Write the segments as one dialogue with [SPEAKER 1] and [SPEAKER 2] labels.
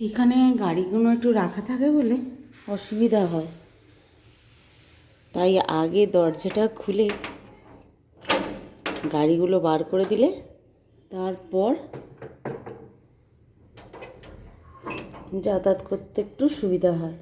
[SPEAKER 1] এখানে গাড়িগুলো একটু রাখা থাকে বলে অসুবিধা হয়। তাই আগে দরজাটা খুলে গাড়িগুলো বার করে দিলে তারপর যাতায়াত করতে একটু সুবিধা হয়।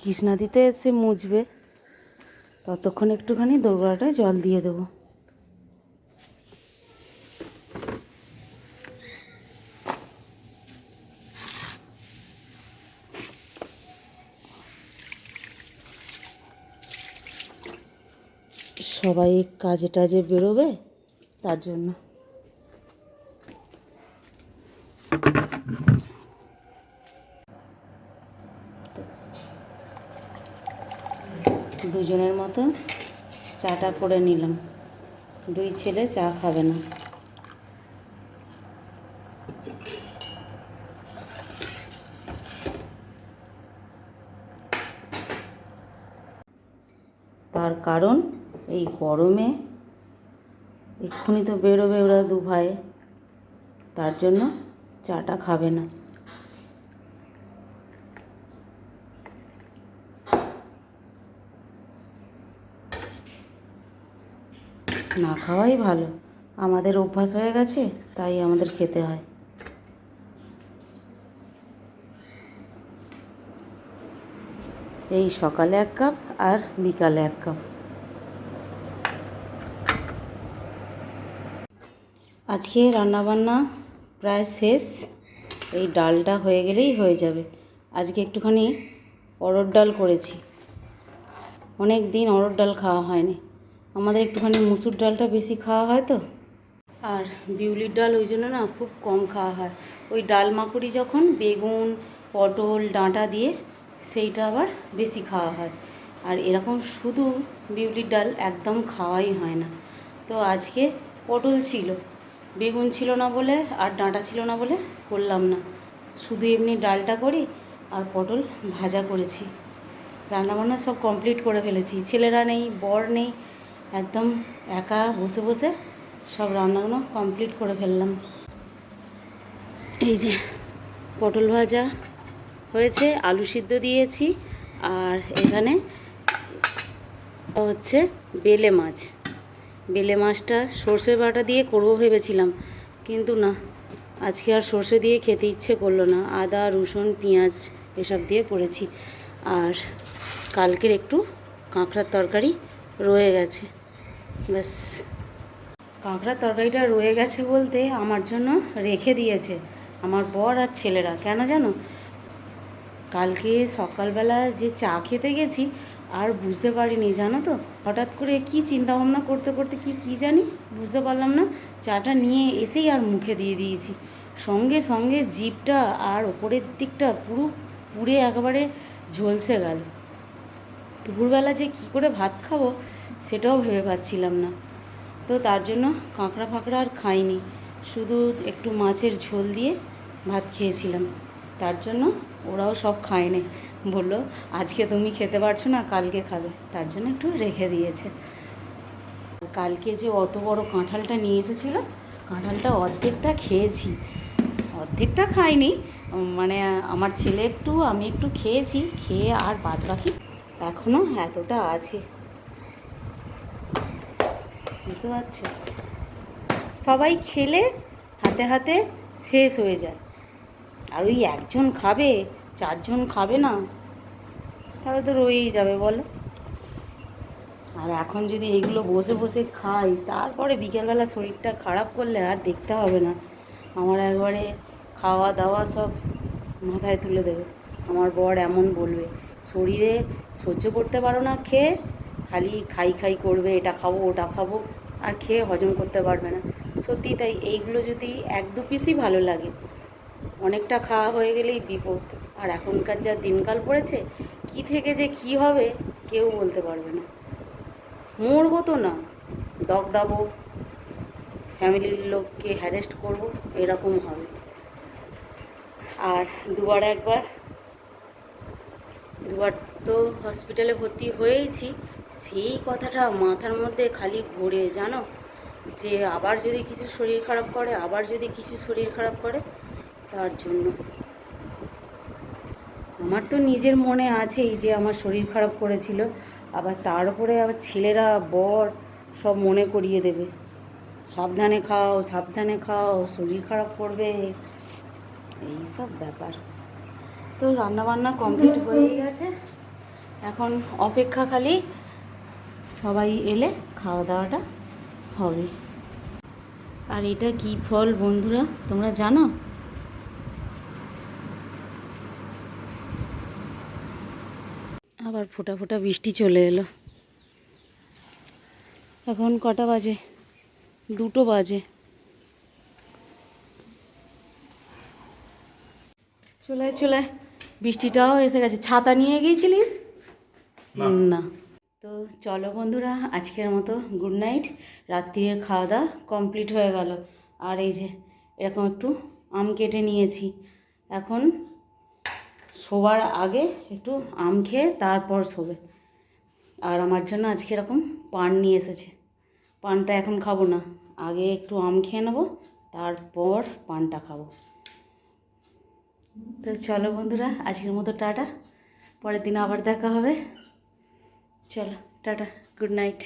[SPEAKER 1] কৃষ্ণাদিতে এসে মুছবে, ততক্ষণ একটুখানি দোরগোড়াটায় জল দিয়ে দেবো। সবাই কাজে টাজে বেরোবে, তার জন্য। দুজনের মতো চাটা করে নিলাম। দুই ছেলে চা খাবে না। তার কারণ এই গরমে এক্ষুনি তো বেরোবে ওরা দু ভাই। তার জন্য চাটা খাবে না। না খাওয়াই ভালো। আমাদের অভ্যাস হয়ে গেছে, তাই আমাদের খেতে হয়। এই সকালে এক কাপ আর বিকালে এক কাপ। আজকে রান্নাবান্না প্রায় শেষ। এই ডালটা হয়ে গেলেই হয়ে যাবে। আজকে একটুখানি অরড় ডাল করেছি। অনেক দিন অরড় ডাল খাওয়া হয়নি। আমাদের একটুখানি মুসুর ডালটা বেশি খাওয়া হয় তো। আর বিউলির ডাল ওই জন্য না খুব কম খাওয়া হয়। ওই ডাল মাকুড়ি যখন বেগুন, পটল, ডাঁটা দিয়ে সেইটা আবার বেশি খাওয়া হয়। আর এরকম শুধু বিউলির ডাল একদম খাওয়াই হয় না। তো আজকে পটল ছিল, বেগুন ছিল না বলে আর ডাঁটা ছিল না বলে করলাম না। শুধু এমনি ডালটা করি আর পটল ভাজা করেছি। রান্নাবান্না সব কমপ্লিট করে ফেলেছি। ছেলেরা নেই, বর নেই একদম একা বসে বসে সব রান্নাগুলো কমপ্লিট করে ফেললাম। এই যে পটল ভাজা হয়েছে, আলু সিদ্ধ দিয়েছি, আর এখানে হচ্ছে বেলে মাছ। বেলে মাছটা সর্ষে বাটা দিয়ে করব ভেবেছিলাম, কিন্তু না, আজকে আর সর্ষে দিয়ে খেতে ইচ্ছে করল না। আদা, রসুন, পেঁয়াজ এসব দিয়ে করেছি। আর কালকের একটু কাঁকড়ার তরকারি রয়ে গেছে। ব্যাস। কাঁকড়ার তরকারিটা রয়ে গেছে বলতে আমার জন্য রেখে দিয়েছে আমার বর আর ছেলেরা। কেন জানো? কালকে সকালবেলা যে চা খেতে গেছি আর বুঝতে পারিনি, জানো তো? হঠাৎ করে কি চিন্তা ভাবনা করতে করতে কি কি জানি? বুঝতে পারলাম না। চাটা নিয়ে এসেই আর মুখে দিয়ে দিয়েছি। সঙ্গে সঙ্গে জিপটা আর ওপরের দিকটা পুরো পুড়ে একেবারে ঝলসে গেল। দুপুরবেলা যে কী করে ভাত খাব সেটাও ভেবে পাচ্ছিলাম না। তো তার জন্য কাঁকড়া ফাঁকড়া আর খাইনি। শুধু একটু মাছের ঝোল দিয়ে ভাত খেয়েছিলাম। তার জন্য ওরাও সব খায়নি। বলল, আজকে তুমি খেতে পারছ না, কালকে খাবে। তার জন্য একটু রেখে দিয়েছে। কালকে যে অত বড় কাঁঠালটা নিয়ে এসেছিল, কাঁঠালটা অর্ধেকটা খেয়েছি। অর্ধেকটা খাইনি। মানে আমার ছেলে একটু, আমি একটু খেয়েছি, খেয়ে আর বাদ বাকি এখনও এতটা আছে। বুঝতে পারছ? সবাই খেলে হাতে হাতে শেষ হয়ে যায়। আর ওই একজন খাবে, চারজন খাবে না, তাহলে তো রয়েই যাবে, বলো। আর এখন যদি এইগুলো বসে বসে খাই, তারপরে বিকেলবেলা শরীরটা খারাপ করলে আর দেখতে হবে না। আমার একবারে খাওয়া দাওয়া সব মাথায় তুলে দেবে। আমার বর এমন বলবে, শরীরে সহ্য করতে পারো না, খেয়ে খালি খাই খাই করবে, এটা খাব, ওটা খাব, আর খেয়ে হজম করতে পারবে না। সত্যি তাই, এইগুলো যদি এক দু পিসই ভালো লাগে, অনেকটা খাওয়া হয়ে গেলেই বিপদ। আর এখনকার যা দিনকাল পড়েছে, কি থেকে যে কি হবে, কেউ বলতে পারবে না। মরবো তো না দগদাবো ফ্যামিলির লোককে হ্যারেস্ট করব, এরকম হবে। আর দুবার একবার দুবার তো হসপিটালে ভর্তি হয়েইছি সেই কথাটা মাথার মধ্যে খালি ঘোরে, জানো? যে আবার যদি কিছু শরীর খারাপ করে, আবার যদি কিছু শরীর খারাপ করে, তার জন্য। আমার তো নিজের মনে আছেই যে আমার শরীর খারাপ করেছিল, আবার তার উপরে আবার ছেলেরা, বর সব মনে করিয়ে দেবে। সাবধানে খাও সাবধানে খাও, শরীর খারাপ করবে। এই সব ব্যাপার। তো রান্নাবান্না কমপ্লিট হয়ে গেছে। এখন অপেক্ষা খালি সবাই এলে খাওয়া দাওয়াটা হবে। আর এটা কি ফল বন্ধুরা, তোমরা জানো? আবার ফোটা ফোটা বৃষ্টি চলে এলো। এখন কটা বাজে? দুটো বাজে। চলে চলে। বৃষ্টিটাও এসে গেছে। ছাতা নিয়ে গিয়েছিলিস? না। তো চলো বন্ধুরা আজকের মতো গুড নাইট রাত্রির খাওয়া দাওয়া কমপ্লিট হয়ে গেল। আর এই যে এরকম একটু আম কেটে নিয়েছি। এখন শোবার আগে একটু আম খেয়ে তারপর শোবে। আর আমার জন্য আজকে এরকম পান নিয়ে এসেছে। পানটা এখন খাব না। আগে একটু আম খেয়ে নেব তারপর পানটা খাব। তো চলো বন্ধুরা, আজকের মতো টাটা। পরের দিন আবার দেখা হবে। চলো, টাটা গুড নাইট